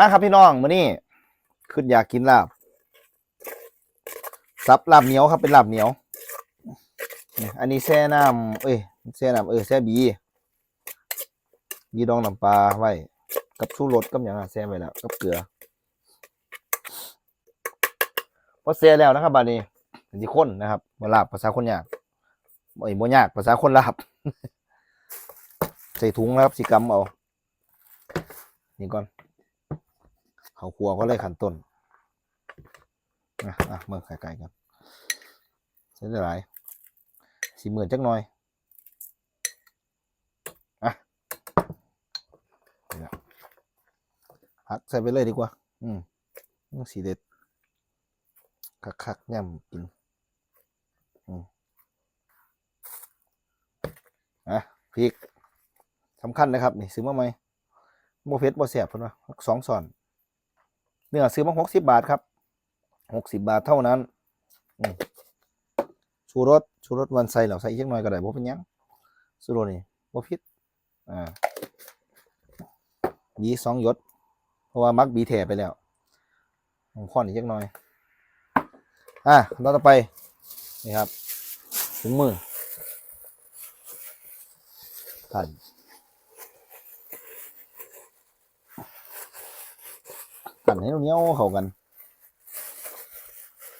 มาครับพี่น้องมื้อนี้ขึ้นอยากกินลาบซับลาบเหนียวครับเป็นลาบเหนียว อันนี้แช่น้ำเอ้ยแช่น้ำเออแช่บีบีดองน้ำปลาไว้กับชูรสกับอย่างอะแช่ไว้แล้วกับเกลือพอแช่แล้วนะครับบานี้เป็นที่คนนะครับบ่ลาบภาษาคนยากไอ้บ่ยากภาษาคนลาบใส่ถุงนะครับสิกำเอานี่ก่อน เขาครัวก็เลยขันต้นอะอะเมื่อไก่ๆกันเส้นหลายสี่หมื่นจักหน่อยอะพักใส่ไปเลยดีกว่า อืมสีเด็ด คักๆย่ำกิน อืมอะพริกสำคัญนะครับ นี่ซื้อมาไหมโมเฟสโมเสียบเพิ่นว่าสองซอน เนื้อซื้อมาหกสิบบาทครับหกสิบบาทเท่านั้นชูรสชูรสวันใสเหล่าใส่อีกจักหน่อยก็ได้บ่เป็นยังชูรสนี่บ่ผิดอ่าบีสองยศเพราะว่ามักบีแถไปแล้วผมข้อนอีกจักหน่อยอะเราต่อไปนี่ครับถุงมือท่าน หั่นให้เหนียวเข้ากัน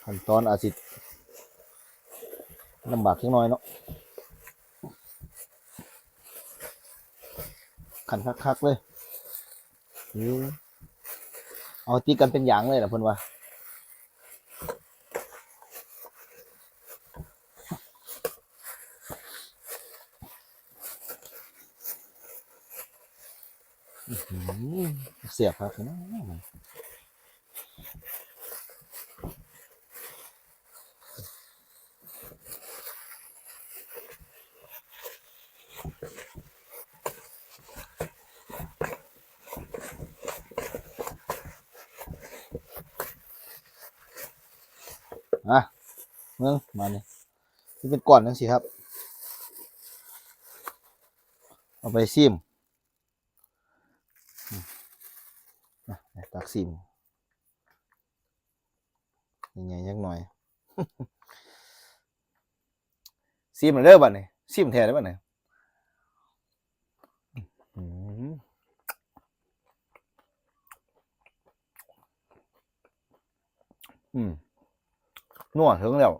ขั้นตอนอาจสิลำบากเล็กน้อยเนาะขันคักๆเลยเอาตีกันเป็นอย่างเลยนะเพื่อนว่าอื้อหือเสียบครับนะ เมืองมาเนี่ยนี่เป็นก่อนนั่นสิครับ เอาไปซิมตักซิมยังไงยักหน่อยซิมเหมือนเดิมบ่เนี่ยซิมแทนได้บ่เนี่ยอืมอืมนัวถึงแล้ว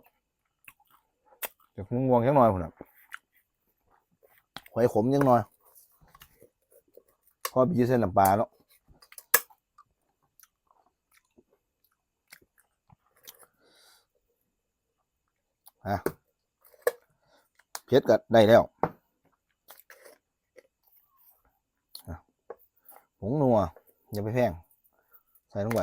เดี๋ยวงวงๆจังหน่อยพุ่นะหอยขมจังหน่อยพอบีเส้นน้ำปลาแล้วฮะเพชรก็ได้แล้วผงนัวอย่าไปแพงใส่ลงไป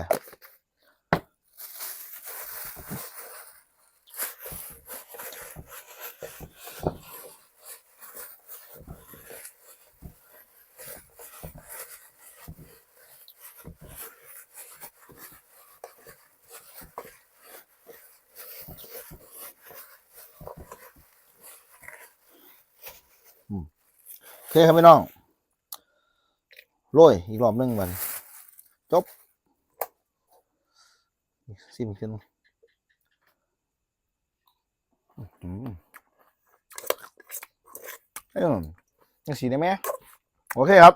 โอเคครับพี่น้องโรยอีกรอบหนึงมันจบซิมขึ้นอื้อหือเอ้ยยังสีได้ไหมโอเคครับ